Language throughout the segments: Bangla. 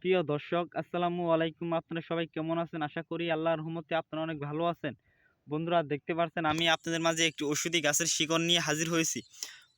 প্রিয় দর্শক, আসসালামু আলাইকুম। আপনারা সবাই কেমন আছেন? আশা করি আল্লাহর রহমতে আপনারা অনেক ভালো আছেন। বন্ধুরা, দেখতে পাচ্ছেন আমি আপনাদের মাঝে একটি ওষুধি গাছের শিকড় নিয়ে হাজির হয়েছি।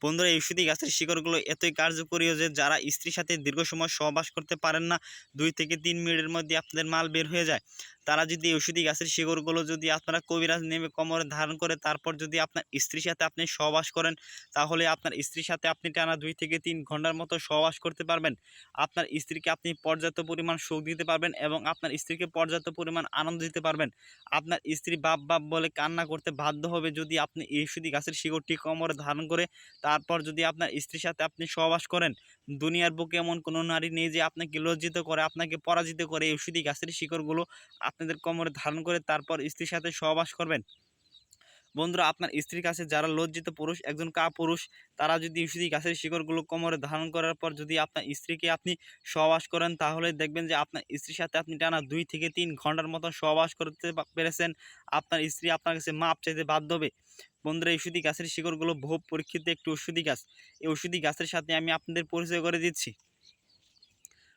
বন্ধুরা, এই ওষুধি গাছের শিকড়গুলো এতই কার্যকরী যে যারা স্ত্রীর সাথে দীর্ঘ সময় সহবাস করতে পারেন না, দুই থেকে তিন মিনিটের মধ্যে আপনাদের মাল বের হয়ে যায়। তারা যদি ওষুধি গাছের শিকড়গুলো যদি আপনারা কবিরাজ নেমে কোমরে ধারণ করে, তারপর যদি আপনার স্ত্রীর সাথে আপনি সহবাস করেন, তাহলে আপনার স্ত্রীর সাথে আপনি টানা দুই থেকে তিন ঘণ্টার মতো সহবাস করতে পারবেন। আপনার স্ত্রীকে আপনি পর্যাপ্ত পরিমাণ সুখ দিতে পারবেন এবং আপনার স্ত্রীকে পর্যাপ্ত পরিমাণ আনন্দ দিতে পারবেন। আপনার স্ত্রী বাপ বাপ বলে কান্না করতে বাধ্য হবে যদি আপনি এই ওষুধি গাছের শিকড়টি কোমরে ধারণ করে, তারপর যদি আপনার স্ত্রীর সাথে আপনি সহবাস করেন। দুনিয়ার বুকে এমন কোনো নারী নেই যে আপনাকে লজ্জিত করে, আপনাকে পরাজিত করে এই ওষুধি গাছের শিকড়গুলো আপনাদের কোমরে ধারণ করে তারপর স্ত্রীর সাথে সহবাস করবেন। বন্ধুরা, আপনার স্ত্রীর কাছে যারা লজ্জিত পুরুষ, একজন কা পুরুষ তারা যদি ওষুধি গাছের শিকড়গুলো কোমরে ধারণ করার পর যদি আপনার স্ত্রীকে আপনি সহবাস করেন, তাহলে দেখবেন যে আপনার স্ত্রীর সাথে আপনি টানা দুই থেকে তিন ঘণ্টার মতো সহবাস করতে পেরেছেন। আপনার স্ত্রী আপনার কাছে মাপ চাইতে বাধ্য হবে। বন্ধুরা ওষুধি গাছের শিকড়গুলো বহু পরীক্ষিত একটি ওষুধি গাছ। এই ওষুধি গাছের সাথে আমি আপনাদের পরিচয় করে দিচ্ছি।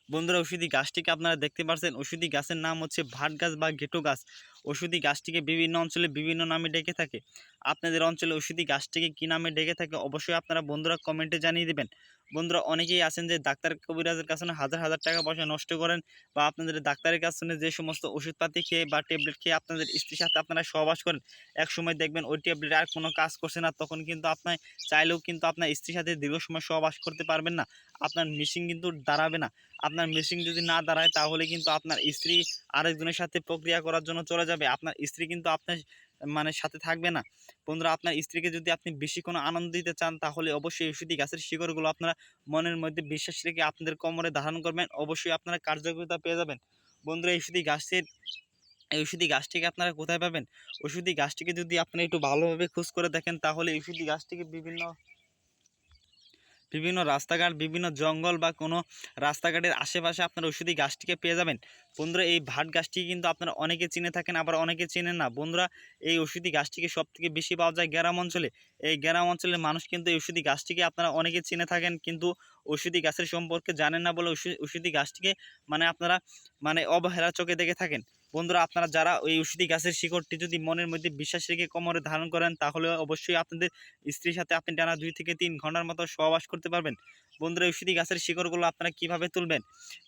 বন্ধুরা, ওষুধি গাছটিকে আপনারা দেখতে পাচ্ছেন ওষুধি গাছের নাম হচ্ছে ভাট গাছ বা গেটো গাছ। ওষুধি গাছটিকে বিভিন্ন অঞ্চলে বিভিন্ন নামে ডেকে থাকে। আপনাদের অঞ্চলে ওষুধি গাছটিকে কী নামে ডেকে থাকে, অবশ্যই আপনারা বন্ধুরা কমেন্টে জানিয়ে দেবেন। বন্ধুরা অনেকেই আছেন যে ডাক্তার কবিরাজের কাছে হাজার হাজার টাকা পয়সা নষ্ট করেন বা আপনাদের ডাক্তারের কাছে যে সমস্ত ওষুধপাতি খেয়ে বা ট্যাবলেট খেয়ে আপনাদের স্ত্রীর সাথে আপনারা সহবাস করেন এক সময় দেখবেন ওই ট্যাবলেট আর কোনো কাজ করছে না, তখন কিন্তু আপনার চাইলেও কিন্তু আপনার স্ত্রীর সাথে দীর্ঘ সময় সহবাস করতে পারবেন না, আপনার মেশিন কিন্তু দাঁড়াবে না, আপনার মেশিন যদি না দাঁড়ায় তাহলে কিন্তু আপনার স্ত্রী আরেকজনের সাথে প্রক্রিয়া করার জন্য চলে যাবে, আপনার স্ত্রী কিন্তু আপনার মানে সাথে থাকবে না। বন্ধুরা, আপনার স্ত্রীকে যদি আপনি বেশি কোনো আনন্দ দিতে চান, তাহলে অবশ্যই ওষুধি গাছের শিকড়গুলো আপনারা মনের মধ্যে বিশ্বাস রেখে আপনাদের কোমরে ধারণ করবেন। অবশ্যই আপনারা কার্যকরিতা পেয়ে যাবেন। বন্ধুরা ওষুধি গাছের, এই ওষুধি গাছটিকে আপনারা কোথায় পাবেন? ওষুধি গাছটিকে যদি আপনারা একটু ভালোভাবে খোঁজ করে দেখেন, তাহলে ওষুধি গাছটিকে বিভিন্ন বিভিন্ন রাস্তাঘাট, বিভিন্ন জঙ্গল বা কোনো রাস্তাঘাটের আশেপাশে আপনারা ওষুধি গাছটিকে পেয়ে যাবেন। বন্ধুরা, এই ভাট গাছটি কিন্তু আপনারা অনেকে চিনে থাকেন, আবার অনেকে চেনেন না। বন্ধুরা, এই ওষুধি গাছটিকে সব থেকে বেশি পাওয়া যায় গ্রাম অঞ্চলে। এই গ্রাম অঞ্চলের মানুষ কিন্তু এই ওষুধি গাছটিকে আপনারা অনেকে চিনে থাকেন, কিন্তু ওষুধি গাছের সম্পর্কে জানেন না বলে ওষুধি গাছটিকে মানে আপনারা মানে অবহেলা চোখে দেখে থাকেন। বন্ধুরা, আপনারা যারা ওই ওষুধি গাছের শিকড়টি যদি মনের মধ্যে বিশ্বাস রেখে কোমরে ধারণ করেন, তাহলে অবশ্যই আপনাদের স্ত্রীর সাথে আপনি টানা দুই থেকে তিন ঘণ্টার মতো সহবাস করতে পারবেন। বন্ধুরা ওষুধি গাছের শিকড়গুলো আপনারা কীভাবে তুলবেন?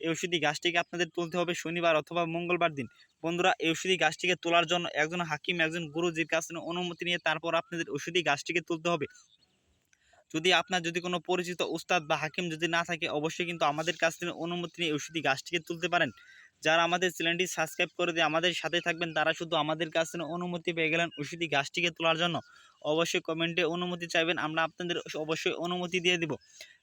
এই ওষুধি গাছটিকে আপনাদের তুলতে হবে শনিবার অথবা মঙ্গলবার দিন। বন্ধুরা, এই ওষুধি গাছটিকে তোলার জন্য একজন হাকিম, একজন গুরুজির কাছে অনুমতি নিয়ে তারপর আপনাদের ওষুধি গাছটিকে তুলতে হবে। যদি আপনার যদি কোনো পরিচিত উস্তাদ বা হাকিম যদি না থাকে, অবশ্যই কিন্তু আমাদের কাছ থেকে অনুমতি নিয়ে ওষুধি গাছটিকে তুলতে পারেন। যারা আমাদের চ্যানেলটি সাবস্ক্রাইব করে দিয়ে আমাদের সাথে থাকবেন, তারা শুধু আমাদের কাছ অনুমতি পেয়ে গেলেন ওষুধি গাছটিকে তোলার জন্য। অবশ্যই কমেন্টে অনুমতি চাইবেন, আমরা আপনাদের অবশ্যই অনুমতি দিয়ে দিব।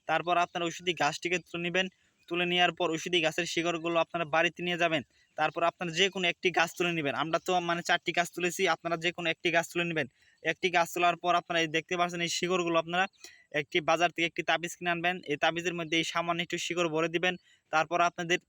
তারপর আপনারা ওষুধি গাছটিকে তুলে নেবেন। তুলে নেওয়ার পর ওষুধি গাছের শিকড়গুলো আপনারা বাড়িতে নিয়ে যাবেন। তারপর আপনারা যে কোনো একটি গাছ তুলে নেবেন। আমরা তো মানে চারটি গাছ তুলেছি, আপনারা যে কোনো একটি গাছ তুলে নেবেন। একটি গাছ তোলার পর আপনারা এই দেখতে পাচ্ছেন এই শিকড়গুলো আপনারা একটি বাজার থেকে একটি তাবিজ কিনে আনবেন। এই তাবিজের মধ্যে এই সামান্য একটু শিকড় ভরে দিবেন। তারপর আপনাদের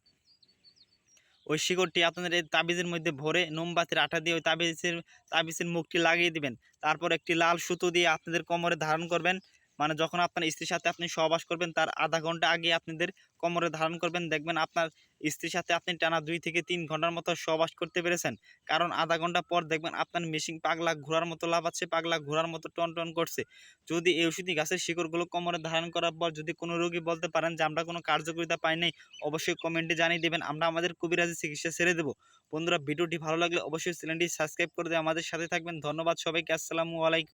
ওই শিকড়টি আপনাদের এই তাবিজের মধ্যে ভরে মোমবাতির আঠা দিয়ে ওই তাবিজের তাবিজের মুখটি লাগিয়ে দিবেন। তারপর একটি লাল সুতো দিয়ে আপনাদের কোমরে ধারণ করবেন। মানে যখন আপনার স্ত্রীর সাথে আপনি সহবাস করবেন, তার আধা ঘণ্টা আগে আপনাদের কোমরে ধারণ করবেন। দেখবেন আপনার স্ত্রীর সাথে আপনি টানা দুই থেকে তিন ঘণ্টার মতো সহবাস করতে পেরেছেন। কারণ আধা ঘণ্টা পর দেখবেন আপনার মেশিন পাগলা ঘোরার মতো লাফাচ্ছে, পাগলা ঘোরার মতো টন টন করছে। যদি এই ওষুধি গাছের শিকড়গুলো কোমরে ধারণ করার পর যদি কোনো রোগী বলতে পারেন যে, আমরা কোনো কার্যকারিতা পাই নাই, অবশ্যই কমেন্টে জানিয়ে দেবেন। আমরা আমাদের কবিরাজি চিকিৎসা ছেড়ে দেবো। বন্ধুরা, ভিডিওটি ভালো লাগলে অবশ্যই চ্যানেলটি সাবস্ক্রাইব করে দিয়ে আমাদের সাথে থাকবেন। ধন্যবাদ সবাইকে। আসসালামু আলাইকুম।